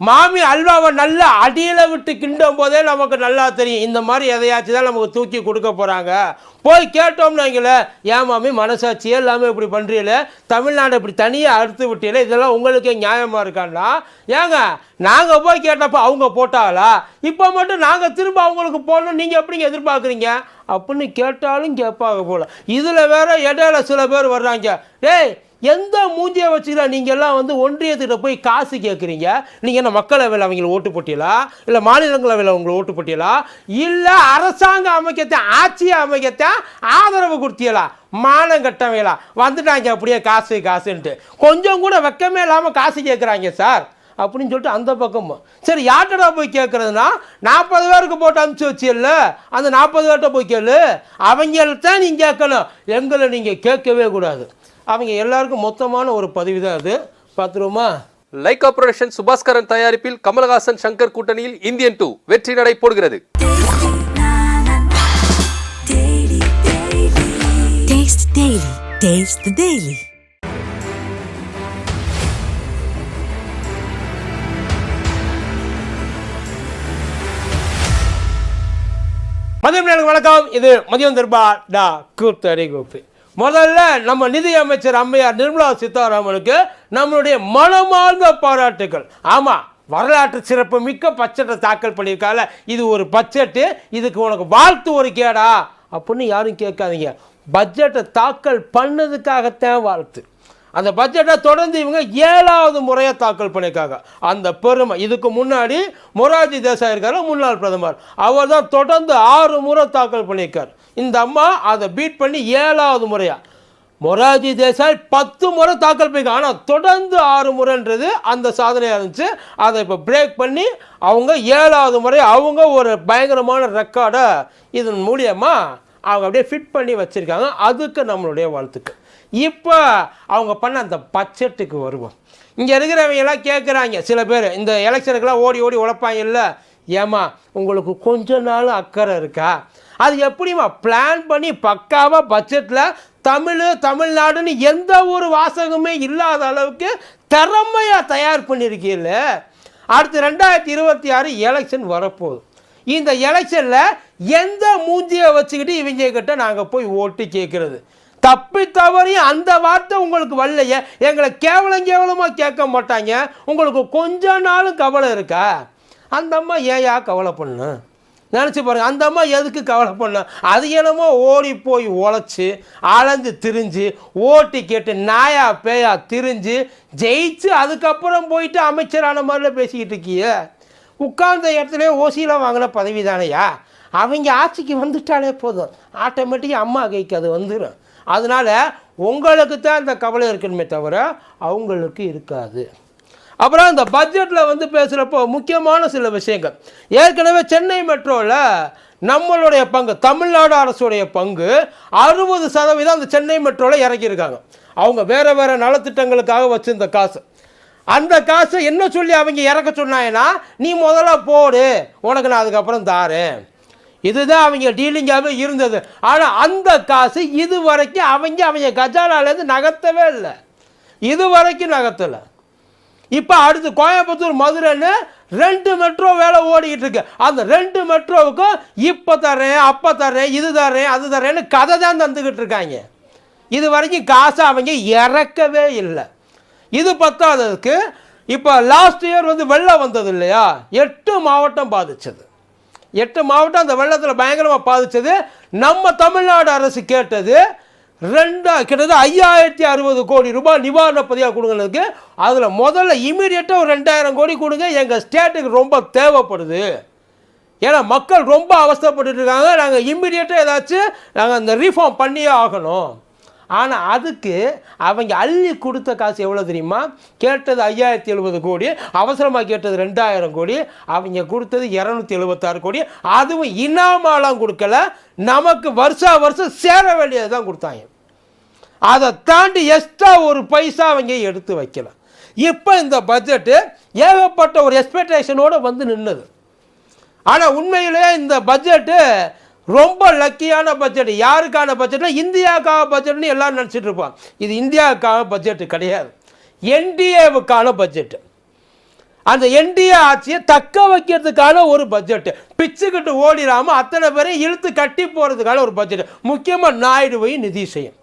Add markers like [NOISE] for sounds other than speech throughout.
மாமி அல்வாவை நல்லா அடியில் விட்டு கிண்டும் போதே நமக்கு நல்லா தெரியும். இந்த மாதிரி எதையாச்சும் தான் நமக்கு தூக்கி கொடுக்க போகிறாங்க போய் கேட்டோம்னு வைங்களேன் ஏன் மாமி மனசாட்சியே இல்லாமல் இப்படி பண்ணுறீல தமிழ்நாடு இப்படி தனியாக அறுத்து விட்டீல இதெல்லாம் உங்களுக்கே நியாயமாக இருக்கான்னா ஏங்க நாங்கள் போய் கேட்டப்போ அவங்க போட்டாங்களா? இப்போ மட்டும் நாங்கள் திரும்ப அவங்களுக்கு போடணும் நீங்கள் எப்படிங்க எதிர்பார்க்குறீங்க? அப்படின்னு கேட்டாலும் கேட்பாங்க போல. இதில் வேற இடையில சில பேர் வர்றாங்க. டேய் எந்த மூஞ்சியை வச்சுக்கிறா நீங்கள் எல்லாம் வந்து ஒன்றியத்திட்ட போய் காசு கேட்குறீங்க? நீங்கள் என்ன மக்களவையில் அவங்களை ஓட்டு போட்டியலா இல்லை மாநிலங்களவையில் அவங்களை ஓட்டு போட்டியலா இல்லை அரசாங்கம் அமைக்கத்தான் ஆட்சியை அமைக்கத்தான் ஆதரவு கொடுத்தியலா மானம் கட்டவையலா? வந்துட்டாங்க அப்படியே காசு காசுன்ட்டு. கொஞ்சம் கூட வெக்கமே இல்லாமல் காசு கேட்குறாங்க சார். அப்படின்னு சொல்லிட்டு அந்த பக்கமும் சரி யார்கிட்ட போய் கேட்குறதுனா நாற்பது பேருக்கு போட்டு அனுப்பிச்சி வச்சியல்ல. அந்த நாற்பது பேர்கிட்ட போய் கேளு. அவங்கள்ட்ட நீங்கள் கேட்கணும். எங்களை நீங்கள் கேட்கவே கூடாது. அவங்க எல்லாருக்கும் மொத்தமான ஒரு பதிவு தான் அது. பார்த்துருவோமா? லைகா புரொடக்ஷன் சுபாஸ்கரன் தயாரிப்பில் கமலஹாசன் சங்கர் கூட்டணியில் இந்தியன் டூ வெற்றி நடை போடுகிறது. Taste Daily. மதியம் வணக்கம். இது மதியம் தர்பா டா கூத்தடி கோப்பு முதல்ல நம்ம நிதி அமைச்சர் அம்மையார் நிர்மலா சீதாராமனுக்கு நம்மளுடைய மனமார்ந்த பாராட்டுகள் ஆமாம் வரலாற்று சிறப்பு மிக்க பட்ஜெட்டை தாக்கல் பண்ணியிருக்கால. இது ஒரு பட்ஜெட்டு இதுக்கு உனக்கு வாழ்த்து ஒரு கேடா அப்படின்னு யாரும் கேட்காதீங்க. பட்ஜெட்டை தாக்கல் பண்ணதுக்காகத்தான் வாழ்த்து. அந்த பட்ஜெட்டை தொடர்ந்து இவங்க ஏழாவது முறையாக தாக்கல் பண்ணியிருக்காங்க அந்த பெருமை. இதுக்கு முன்னாடி மொராஜி தேசாய் இருக்காரு முன்னாள் பிரதமர். அவர் தான் தொடர்ந்து ஆறு முறை தாக்கல் பண்ணியிருக்கார். இந்த அம்மா அதை பீட் பண்ணி ஏழாவது முறையாக மொராஜி தேசாய் பத்து முறை தாக்கல் பண்ணிக்க ஆனால் தொடர்ந்து ஆறு முறைன்றது அந்த சாதனையாக இருந்துச்சு. அதை இப்போ பிரேக் பண்ணி அவங்க ஏழாவது முறை அவங்க ஒரு பயங்கரமான ரெக்கார்டை இதன் மூலியமாக அவங்க அப்படியே ஃபிட் பண்ணி வச்சுருக்காங்க. அதுக்கு நம்மளுடைய வாழ்த்துக்கள். இப்போ அவங்க பண்ண அந்த பட்ஜெட்டுக்கு வருவோம். இங்கே இருக்கிறவங்க எல்லாம் கேட்குறாங்க சில பேர். இந்த எலெக்ஷனுக்கெல்லாம் ஓடி ஓடி உழைப்பாங்க இல்லை ஏமா உங்களுக்கு கொஞ்ச நாள் அக்கறை இருக்கா? அது எப்படிம்மா பிளான் பண்ணி பக்காவாக பட்ஜெட்டில் தமிழ் தமிழ்நாடுன்னு எந்த ஒரு வாசகமே இல்லாத அளவுக்கு திறமையாக தயார் பண்ணியிருக்கீல்ல அடுத்து ரெண்டாயிரத்தி இருபத்தி ஆறு எலெக்ஷன் வரப்போகுது. இந்த எலெக்ஷனில் எந்த மூஞ்சியை வச்சுக்கிட்டு இவங்க கிட்ட நாங்கள் போய் ஓட்டு கேட்குறது தப்பி தவறையும் அந்த வார்த்தை உங்களுக்கு வரலையே எங்களை கேவலம் கேவலமாக கேட்க மாட்டாங்க. உங்களுக்கு கொஞ்ச நாளும் கவலை இருக்கா? அந்த அம்மா ஏயா கவலை பண்ணு? நினச்சி பாருங்கள் அந்த அம்மா எதுக்கு கவலை பண்ண? அது என்னமோ ஓடி போய் உழைச்சி அலைஞ்சு திரிஞ்சு ஓட்டி கேட்டு நாயா பேயா திரிஞ்சு ஜெயிச்சு அதுக்கப்புறம் போயிட்டு அமைச்சரான மாதிரிலாம் பேசிக்கிட்டு இருக்கியே. உட்கார்ந்த இடத்துல ஓசியில் வாங்கின பதவி தானையா? அவங்க ஆட்சிக்கு வந்துட்டாலே போதும். ஆட்டோமேட்டிக்காக அம்மா கைக்கு அது வந்துடும் அதனால் உங்களுக்கு தான் இந்த கவலை இருக்கணுமே தவிர அவங்களுக்கு இருக்காது. அப்புறம் இந்த பட்ஜெட்டில் வந்து பேசுகிறப்போ முக்கியமான சில விஷயங்கள். ஏற்கனவே சென்னை மெட்ரோவில் நம்மளுடைய பங்கு தமிழ்நாடு அரசுடைய பங்கு அறுபது சதவீதம் அந்த சென்னை மெட்ரோவில் இறக்கியிருக்காங்க அவங்க வேறு வேறு நலத்திட்டங்களுக்காக வச்சுருந்த காசு. அந்த காசை என்ன சொல்லி அவங்க இறக்க சொன்னாங்கன்னா நீ முதல்ல போடு உனக்கு நான் அதுக்கப்புறம் தாரேன். இதுதான் அவங்க டீலிங்காகவே இருந்தது. ஆனால் அந்த காசு இது வரைக்கும் அவங்க அவங்க கஜானாலேருந்து நகர்த்தவே இல்லை. இது வரைக்கும் நகர்த்தலை. இப்போ அடுத்து கோயம்புத்தூர் மதுரைன்னு ரெண்டு மெட்ரோ வேலை ஓடிக்கிட்டு இருக்கு அந்த ரெண்டு மெட்ரோவுக்கும் இப்போ தரேன் அப்போ தரேன் இது தரேன் அது தரேன்னு கதை தான் தந்துக்கிட்டு இருக்காங்க. இது வரைக்கும் காசை அவங்க இறக்கவே இல்லை. இது பத்தாததுக்கு இப்போ லாஸ்ட் இயர் வந்து வெள்ளம் வந்தது இல்லையா? எட்டு மாவட்டம் பாதிச்சது. எட்டு மாவட்டம் அந்த வெள்ளத்தில் பயங்கரமாக பாதித்தது நம்ம தமிழ்நாடு அரசு கேட்டது ரெண்டா கிட்டத்தட்ட ஐயாயிரத்தி அறுபது கோடி ரூபாய் நிவாரண பதிவாக கொடுங்கிறதுக்கு அதில் முதல்ல இமீடியட்டாக ஒரு ரெண்டாயிரம் கோடி கொடுங்க எங்கள் ஸ்டேட்டுக்கு ரொம்ப தேவைப்படுது. ஏன்னா மக்கள் ரொம்ப அவஸ்தப்பட்டு இருக்காங்க நாங்கள் இம்மிடியட்டாக ஏதாச்சும் நாங்கள் அந்த ரீஃபார்ம் பண்ணியே ஆகணும். ஆனால் அதுக்கு அவங்க அள்ளி கொடுத்த காசு எவ்வளோ தெரியுமா? கேட்டது ஐயாயிரத்தி எழுபது கோடி அவசரமாக கேட்டது ரெண்டாயிரம் கோடி அவங்க கொடுத்தது இரநூத்தி எழுபத்தாறு கோடி. அதுவும் இனாமாலாம் கொடுக்கல நமக்கு வருஷா வருஷம் சேர வேண்டியது தான் கொடுத்தாங்க. அதை தாண்டி எக்ஸ்ட்ரா ஒரு பைசா அவங்க எடுத்து வைக்கல. இப்போ இந்த பட்ஜெட்டு ஏகப்பட்ட ஒரு எக்ஸ்பெக்டேஷனோடு வந்து நின்றுது ஆனால் உண்மையிலேயே இந்த பட்ஜெட்டு ரொம்ப லக்கியான பட்ஜெட் யாருக்கான பட்ஜெட்னா இந்தியாவுக்காக பட்ஜெட்னு எல்லாரும் நினச்சிட்டு இருப்பான் இது இந்தியாவுக்கான பட்ஜெட்டு கிடையாது. என்டிஏவுக்கான பட்ஜெட்டு அந்த என்டிஏ ஆட்சியை தக்க வைக்கிறதுக்கான ஒரு பட்ஜெட் பிச்சுக்கிட்டு ஓடிடாமல் அத்தனை பேரையும் இழுத்து கட்டி போகிறதுக்கான ஒரு பட்ஜெட் முக்கியமாக நாயுடுவையும் நிதிஷையும்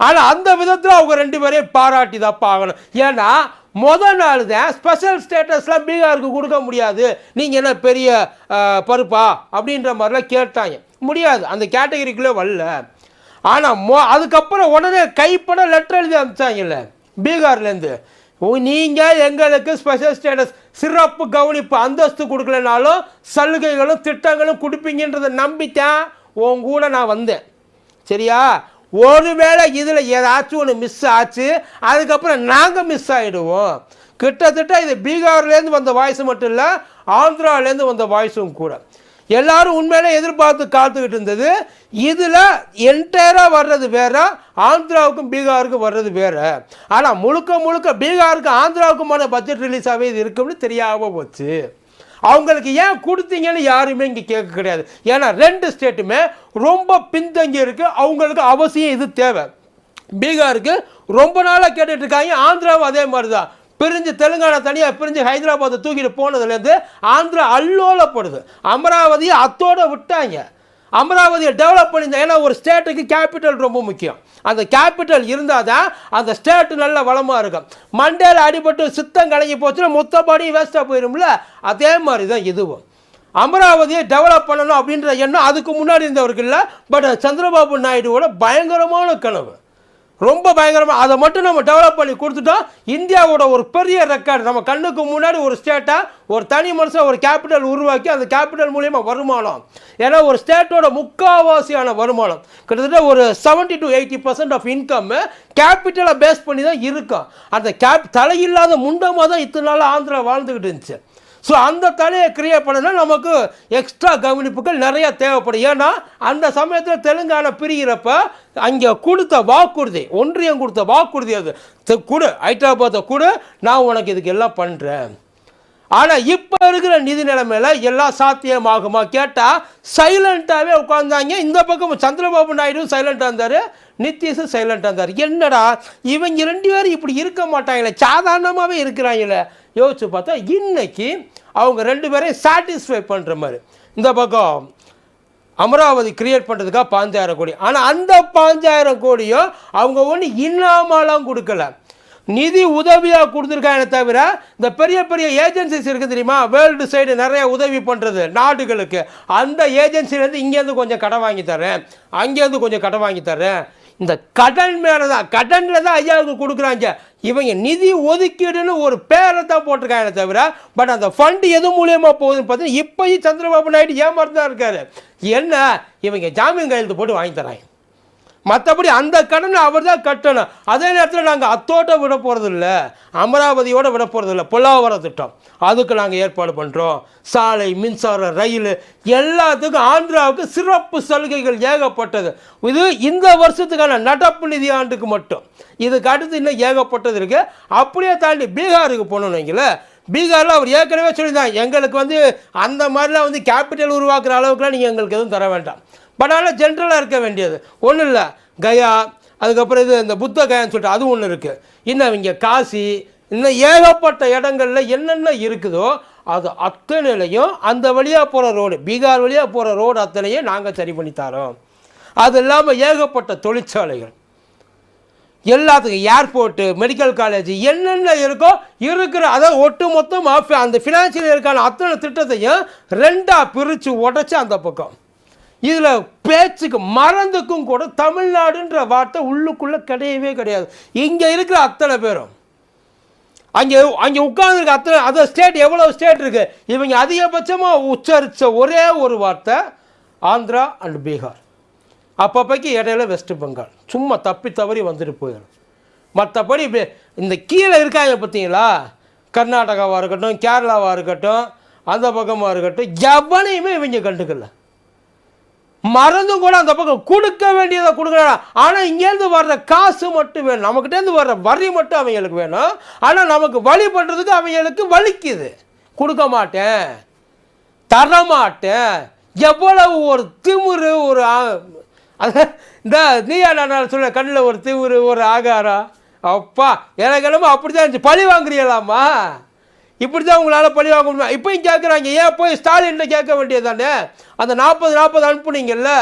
ஆனால் அந்த விதத்தில் அவங்க ரெண்டு பேரையும் பாராட்டி தான் பார்க்கணும் ஏன்னா மொதல் நாள் தான் ஸ்பெஷல் ஸ்டேட்டஸ்லாம் பீகாருக்கு கொடுக்க முடியாது. நீங்கள் என்ன பெரிய பருப்பா? அப்படின்ற மாதிரிலாம் கேட்டாங்க. முடியாது. அந்த கேட்டகரிக்குள்ளே வரல. ஆனால் மொ அதுக்கப்புறம் உடனே கைப்பட லெட்டர் எழுதி அனுப்பிச்சாங்கல்ல பீகார்லேருந்து. நீங்கள் எங்களுக்கு ஸ்பெஷல் ஸ்டேட்டஸ் சிறப்பு கவனிப்பு அந்தஸ்து கொடுக்கலனாலும் சலுகைகளும் திட்டங்களும் கொடுப்பீங்கன்றதை நம்பித்தான் உன் கூட நான் வந்தேன். சரியா? ஒருவேளை இதில் ஏதாச்சும் ஒன்று மிஸ் ஆச்சு அதுக்கப்புறம் நாங்கள் மிஸ் ஆகிடுவோம் கிட்டத்தட்ட இது பீகார்லேருந்து வந்த வாய்ஸ் மட்டும் இல்லை ஆந்திராலேருந்து வந்த வாய்ஸும் கூட. எல்லாரும் உண்மையிலே எதிர்பார்த்து காத்துக்கிட்டு இருந்தது. இதில் என்டையராக வர்றது வேற ஆந்திராவுக்கும் பீகாருக்கும் வர்றது வேற. ஆனால் முழுக்க முழுக்க பீகாருக்கு ஆந்திராவுக்குமான பட்ஜெட் ரிலீஸாகவே இது இருக்கும்னு தெரியாமல் போச்சு. அவங்களுக்கு ஏன் கொடுத்தீங்கன்னு யாருமே இங்கே கேட்க கிடையாது. ஏன்னா ரெண்டு ஸ்டேட்டுமே ரொம்ப பின்தங்கி இருக்குது அவங்களுக்கு அவசியம் இது தேவை. பீகாருக்கு ரொம்ப நாளாக கேட்டுட்ருக்காங்க ஆந்திராவும் அதே மாதிரி தான் பிரிஞ்சு தெலுங்கானா தனியாக பிரிஞ்சு ஹைதராபாத்தை தூக்கிட்டு போனதுலேருந்து ஆந்திரா அல்லோலப்படுது. அமராவதியை அத்தோட விட்டாங்க. அமராவதியை டெவலப் பண்ணியிருந்தாங்க ஏன்னா ஒரு ஸ்டேட்டுக்கு கேபிட்டல் ரொம்ப முக்கியம். அந்த கேபிட்டல் இருந்தால் தான் அந்த ஸ்டேட்டு நல்ல வளமாக இருக்கும். மண்டேல அடிபட்டு சித்தம் கலங்கி போச்சுன்னா மொத்தப்படி வேஸ்ட்டாக போயிடும்ல அதே மாதிரி தான் இதுவும். அமராவதியை டெவலப் பண்ணணும் அப்படின்ற எண்ணம் அதுக்கு முன்னாடி இருந்தவருக்கு இல்லை. பட் சந்திரபாபு நாயுடுவோட பயங்கரமான கனவு. ரொம்ப பயங்கரமாக அதை மட்டும் நம்ம டெவலப் பண்ணி கொடுத்துட்டோம் இந்தியாவோட ஒரு பெரிய ரெக்கார்டு நம்ம கண்ணுக்கு முன்னாடி ஒரு ஸ்டேட்டாக ஒரு தனி மனுஷன் ஒரு கேபிட்டல் உருவாக்கி அந்த கேபிட்டல் மூலியமாக வருமானம். ஏன்னா ஒரு ஸ்டேட்டோட முக்காவாசியான வருமானம். கிட்டத்தட்ட ஒரு 70 to eighty percent of income கேபிட்டலை base பண்ணி தான் இருக்கும் அந்த கேப் தலையில்லாத முண்டமாக தான் இத்தனை நாள் ஆந்திரா வாழ்ந்துக்கிட்டு இருந்துச்சு. ஸோ அந்த தலையை கிரியேட் பண்ணனா நமக்கு எக்ஸ்ட்ரா கவனிப்புகள் நிறைய தேவைப்படும். ஏன்னா அந்த சமயத்தில் தெலுங்கானா பிரிகிறப்ப அங்கே கொடுத்த வாக்குறுதி ஒன்றியம் கொடுத்த வாக்குறுதி அது. கொடு ஹைதராபாத்தை கொடு நான் உனக்கு இதுக்கு எல்லாம் பண்ணுறேன் ஆனால் இப்போ இருக்கிற நிதி நிலைமையில எல்லாம் சாத்தியமாகுமா? கேட்டால் சைலண்ட்டாகவே உட்காந்தாங்க இந்த பக்கம் சந்திரபாபு நாயுடு சைலண்ட்டாக இருந்தார். நிதிஷும் சைலண்ட்டாக இருந்தார் என்னடா இவங்க ரெண்டு பேரும் இப்படி இருக்க மாட்டாங்களே சாதாரணமாகவே இருக்கிறாங்களே? யோசிச்சு பார்த்தா இன்னைக்கு அவங்க ரெண்டு பேரையும் சாட்டிஸ்ஃபை பண்ணுற மாதிரி. இந்த பக்கம் அமராவதி கிரியேட் பண்ணுறதுக்காக பாஞ்சாயிரம் கோடி. ஆனால் அந்த பாஞ்சாயிரம் கோடியும் அவங்க ஒன்று இன்னாமலாம் கொடுக்கல. நிதி உதவியாக கொடுத்துருக்காங்க தவிர இந்த பெரிய பெரிய ஏஜென்சிஸ் இருக்குது தெரியுமா? வேர்ல்டு சைடு நிறைய உதவி பண்ணுறது நாடுகளுக்கு. அந்த ஏஜென்சிலேருந்து இங்கேருந்து கொஞ்சம் கடன் வாங்கி தரேன் அங்கேருந்து கொஞ்சம் கடன் வாங்கி தரேன் இந்த கடன் மேலே தான் கடனில் தான் ஐயாவுக்கு கொடுக்குறாங்க. இவங்க நிதி ஒதுக்கீடுன்னு ஒரு பேரை தான் போட்டிருக்காங்க தவிர பட் அந்த ஃபண்டு எது மூலியமாக போகுதுன்னு பார்த்தீங்கன்னா இப்போயும் சந்திரபாபு நாயுடு ஏமாறு தான் இருக்காரு. என்ன? இவங்க ஜாமீன் கையெழுத்து போட்டு வாங்கி தராங்க மற்றபடி அந்த கடனை அவர் தான் கட்டணும். அதே நேரத்தில் நாங்கள் அத்தோட்ட விட போகிறதில்ல அமராவதியோடு விட போகிறதில்ல பொல்லாவர திட்டம். அதுக்கு நாங்கள் ஏற்பாடு பண்ணுறோம் சாலை மின்சாரம் ரயில் எல்லாத்துக்கும் ஆந்திராவுக்கு சிறப்பு சலுகைகள் ஏகப்பட்டது. இது இந்த வருஷத்துக்கான நடப்பு நிதி ஆண்டுக்கு மட்டும். இதுக்கு அடுத்து இன்னும் ஏகப்பட்டது இருக்குது அப்படியே தாண்டி பீகாருக்கு போகணுன்னு வைங்களேன் பீகாரில் அவர் ஏற்கனவே சொல்லியிருந்தாங்க எங்களுக்கு வந்து அந்த மாதிரிலாம் வந்து கேபிட்டல் உருவாக்குற அளவுக்குலாம் நீங்கள் எங்களுக்கு எதுவும் தர வேண்டாம். பட் ஆனால் ஜென்ரலாக இருக்க வேண்டியது. ஒன்றும் இல்லை. கயா அதுக்கப்புறம் இது இந்த புத்த கயான்னு சொல்லிட்டு அது ஒன்று இருக்குது இன்னும் இங்கே காசி இன்னும் ஏகப்பட்ட இடங்கள்ல என்னென்ன இருக்குதோ அது அத்தனையிலையும் அந்த வழியாக போகிற ரோடு பீகார் வழியாக போகிற ரோடு அத்தனையும் நாங்கள் சரி பண்ணி தரோம். அது இல்லாமல் ஏகப்பட்ட தொழிற்சாலைகள். எல்லாத்துக்கும் ஏர்போர்ட்டு மெடிக்கல் காலேஜ் என்னென்ன இருக்கோ இருக்கிற அதை ஒட்டு மொத்தமாக அந்த ஃபினான்ஷியல் இருக்கான அத்தனை திட்டத்தையும் ரெண்டாக பிரித்து உடச்சி அந்த பக்கம். இதில் பேச்சுக்கு மறந்துக்கும் கூட தமிழ்நாடுன்ற வார்த்தை உள்ளுக்குள்ளே கிடையவே கிடையாது. இங்கே இருக்கிற அத்தனை பேரும். அங்கே அங்கே உட்கார்ந்துருக்க அத்தனை அந்த ஸ்டேட் எவ்வளோ ஸ்டேட் இருக்குது இவங்க அதிகபட்சமாக உச்சரித்த ஒரே ஒரு வார்த்தை ஆந்திரா அண்ட் பீகார். அப்பப்போக்கு இடையில வெஸ்ட் பெங்கால் சும்மா தப்பி தவறி வந்துட்டு போயிடும். மற்றபடி இந்த கீழே இருக்காங்க பார்த்தீங்களா? கர்நாடகாவாக இருக்கட்டும் கேரளாவாக இருக்கட்டும் அந்த பக்கமாக இருக்கட்டும் எவனையுமே இவங்க கண்டுக்கல. மறந்தும் கூட அந்த பக்கம் கொடுக்க வேண்டியதை கொடுக்கலாம் ஆனால் இங்கேருந்து வர்ற காசு மட்டும் வேணும். நம்மக்கிட்டேருந்து வர்ற வரி மட்டும் அவங்களுக்கு வேணும். ஆனால் நமக்கு வழி பண்ணுறதுக்கு அவங்களுக்கு வலிக்குது. கொடுக்க மாட்டேன். தரமாட்டேன் எவ்வளவு ஒரு திமுரு ஒரு அது இந்த நீயா நான் சொல்ல கண்ணில் ஒரு திமுரு ஒரு ஆகாரம்? அப்பா எனக்கு என்னமோ அப்படி தான் இருந்துச்சு. பழி வாங்குறீங்களாம்மா? இப்படி தான் உங்களால் பழி வாங்க முடியும்? இப்பயும் கேட்குறாங்க ஏன் போய் ஸ்டாலின்கிட்ட கேட்க வேண்டியது அந்த நாற்பது நாற்பது அனுப்புனீங்கல்ல.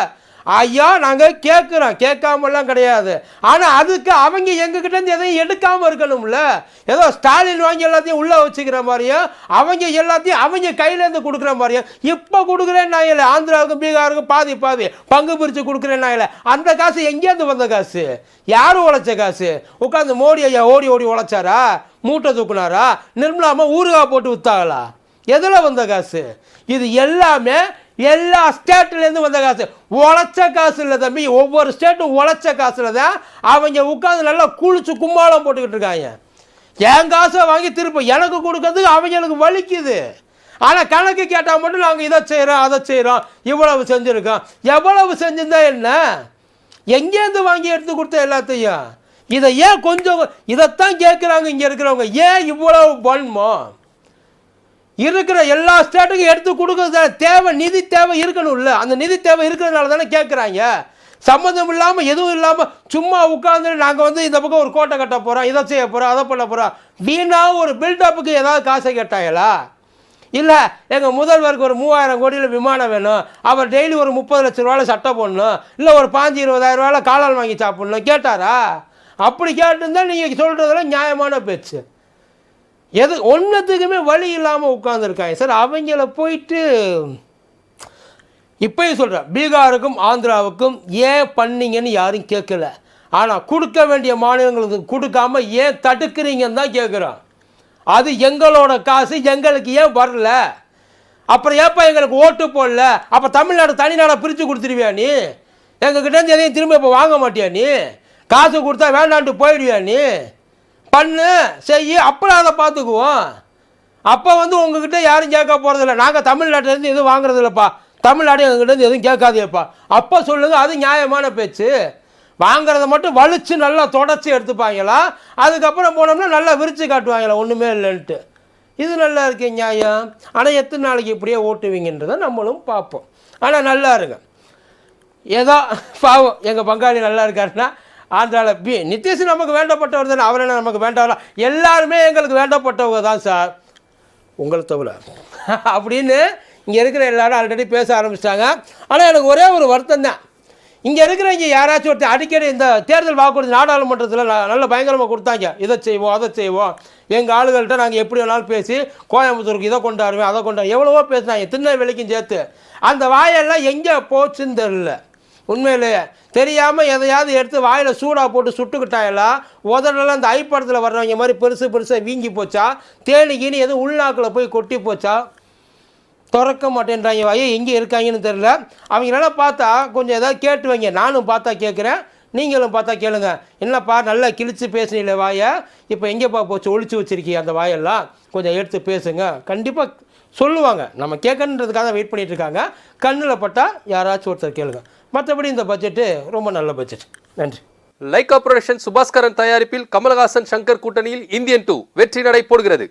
ஐயா நாங்கள் கேட்குறோம். கேட்காமலாம் கிடையாது. ஆனால் அதுக்கு அவங்க எங்ககிட்டேருந்து எதையும் எடுக்காமல் இருக்கணும்ல. ஏதோ ஸ்டாலின் வாங்கி எல்லாத்தையும் உள்ளே வச்சுக்கிற மாதிரியும் அவங்க எல்லாத்தையும் அவங்க கையிலேருந்து கொடுக்குற மாதிரியும் இப்போ கொடுக்குறேன் நான் இல்லை. ஆந்திராவுக்கும் பீகாருக்கும் பாதி பாதி பங்கு பிரித்து கொடுக்குறேன் நான் இல்லை. அந்த காசு எங்கேருந்து வந்த காசு? யார் உழைச்ச காசு? உட்காந்து மோடி ஐயா ஓடி ஓடி உழைச்சாரா? மூட்டை தூக்குனாரா? நிர்மலாமல் ஊறுகாய் போட்டு வித்தாங்களா? எதில் வந்த காசு? இது எல்லாமே எல்லா ஸ்டேட்லேருந்து வந்த காசு. உழைச்ச காசு இல்லை தம்பி ஒவ்வொரு ஸ்டேட்டும் உழைச்ச காசில் தான் அவங்க உட்காந்து நல்லா குளிச்சு கும்பாலம் போட்டுக்கிட்டு இருக்காங்க. என் காசை வாங்கி திருப்ப எனக்கு கொடுக்கறதுக்கு அவங்களுக்கு வலிக்குது. ஆனால் கணக்கு கேட்டால் மட்டும் நாங்கள் இதை செய்கிறோம் அதை செய்கிறோம் இவ்வளவு செஞ்சுருக்கோம். எவ்வளவு செஞ்சிருந்தா என்ன? எங்கேருந்து வாங்கி எடுத்து கொடுத்த எல்லாத்தையும்? இதை ஏன் கொஞ்சம் இதைத்தான் கேட்குறாங்க இங்கே இருக்கிறவங்க. ஏன் இவ்வளவு பண்ணுமோ இருக்கிற எல்லா ஸ்டேட்டுக்கும் எடுத்து கொடுக்கறது தேவை நிதி தேவை இருக்கணும்ல. அந்த நிதி தேவை இருக்கிறதுனால தானே கேட்குறாங்க சம்மந்தம் இல்லாமல் எதுவும் இல்லாமல் சும்மா உட்காந்து நாங்கள் வந்து இந்த பக்கம் ஒரு கோட்டை கட்ட போகிறோம் இதை செய்ய போகிறோம் அதை பண்ண போகிறோம் வீணாக ஒரு பில்டப்புக்கு ஏதாவது காசை கேட்டாங்களா இல்லை எங்கள் முதல்வருக்கு ஒரு மூவாயிரம் கோடியில் விமானம் வேணும். அவர் டெய்லி ஒரு முப்பது லட்ச ரூபாயில் சட்டை போடணும். இல்லை ஒரு பாஞ்சு இருபதாயிரம் ரூபாயில் காலால் வாங்கி சாப்பிடணும். கேட்டாரா? அப்படி கேட்டிருந்தால் நீங்கள் சொல்கிறதெல்லாம் நியாயமான பேச்சு. எது ஒன்றுத்துக்குமே வழி இல்லாமல் உட்காந்துருக்காங்க சார் அவங்கள போயிட்டு இப்போயும் சொல்கிறேன் பீகாருக்கும் ஆந்திராவுக்கும் ஏன் பண்ணீங்கன்னு யாரும் கேட்கல. ஆனால் கொடுக்க வேண்டிய மாநிலங்களுக்கு கொடுக்காம ஏன் தடுக்கிறீங்கன்னு தான் கேட்குறோம். அது எங்களோட காசு எங்களுக்கு ஏன் வரல? அப்புறம் ஏப்பா எங்களுக்கு ஓட்டு போடல? அப்போ தமிழ்நாடு தனிநாடாக பிரித்து கொடுத்துருவியா நீ? எங்ககிட்ட எதையும் திரும்ப இப்போ வாங்க மாட்டியா நீ? காசு கொடுத்தா வேண்டான்ட்டு போயிடுவியா நீ? பண்ணு செய் அப்புறம் அதை பார்த்துக்குவோம் அப்போ வந்து உங்ககிட்ட யாரும் கேட்க போகிறதில்ல நாங்கள் தமிழ்நாட்டிலேருந்து எதுவும் வாங்குறது இல்லைப்பா தமிழ்நாடு எங்ககிட்ட எதுவும் கேட்காதேப்பா அப்போ சொல்லுங்கள் அது நியாயமான பேச்சு. வாங்குறத மட்டும் வலிச்சு நல்லா தொடச்சி எடுத்துப்பாங்களா? அதுக்கப்புறம் போனோம்னா நல்லா விரித்து காட்டுவாங்களா? ஒன்றுமே இல்லைன்ட்டு. இது நல்லா இருக்கு நியாயம். ஆனால் எத்தனை நாளைக்கு இப்படியே ஓட்டுவீங்கன்றதை நம்மளும் பார்ப்போம். ஆனால் நல்லா இருங்க. ஏதோ பாவம் எங்கள் பங்காளி நல்லா இருக்காருன்னா ஆந்திராவில் பி நிதிஷ் நமக்கு வேண்டப்பட்டவர் தானே அவர் என்ன நமக்கு வேண்டவரா எல்லாருமே எங்களுக்கு வேண்டப்பட்டவங்க தான் சார். உங்களை தவிர. [LAUGHS] அப்படின்னு இங்கே இருக்கிற எல்லாரும் ஆல்ரெடி பேச ஆரம்பிச்சிட்டாங்க. ஆனால் எனக்கு ஒரே ஒரு வருத்தம் தான். இங்கே இருக்கிறவங்க யாராச்சும் ஒருத்தர் அடிக்கடி இந்த தேர்தல் வாக்குறுதி நாடாளுமன்றத்தில் நல்ல பயங்கரமாக கொடுத்தாங்க. இதை செய்வோம் அதை செய்வோம். எங்கள் ஆளுகள்கிட்ட நாங்கள் எப்படி வேணாலும் பேசி கோயம்புத்தூருக்கு இதை கொண்டாடுவேன் அதை கொண்டாடு எவ்வளவோ பேசினாங்க திருநெல்வேலிக்கும் சேர்த்து. அந்த வாயெல்லாம் எங்கே போச்சுன்னு தெரில உண்மையிலேயே தெரியாமல் எதையாவது எடுத்து வாயில் சூடாக போட்டு சுட்டுக்கிட்டாயெல்லாம் உதடெல்லாம் அந்த ஐப்படத்தில் வர்றவங்க மாதிரி பெருசு பெருசாக வீங்கி போச்சா? தேனி கீனி எதுவும் உள்நாக்கில் போய் கொட்டி போச்சா? திறக்க மாட்டேன்றாங்க. வாயை எங்கே இருக்காங்கன்னு தெரில அவங்களெல்லாம் பார்த்தா கொஞ்சம் ஏதாவது கேட்டு வைங்க. நானும் பார்த்தா கேட்குறேன். நீங்களும் பார்த்தா கேளுங்க. என்னப்பா நல்லா கிழித்து பேசுனீங்களே வாயை. இப்போ எங்கேப்பா போச்சு? ஒழிச்சு வச்சிருக்கீங்க அந்த வாயெல்லாம். கொஞ்சம் எடுத்து பேசுங்க. கண்டிப்பாக சொல்லுவாங்க. நம்ம கேட்கணுன்றதுக்காக வெயிட் பண்ணிகிட்ருக்காங்க இருக்காங்க. கண்ணில் பட்டால் யாராச்சும் ஒருத்தர் கேளுங்க. மற்றபடி இந்த பட்ஜெட்டு ரொம்ப நல்ல பட்ஜெட் நன்றி லைகா புரொடக்ஷன் சுபாஸ்கரன் தயாரிப்பில் கமலஹாசன் சங்கர் கூட்டணியில் இந்தியன் டூ வெற்றி நடை போடுகிறது.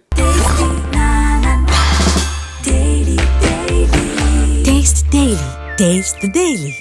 Taste the Daily.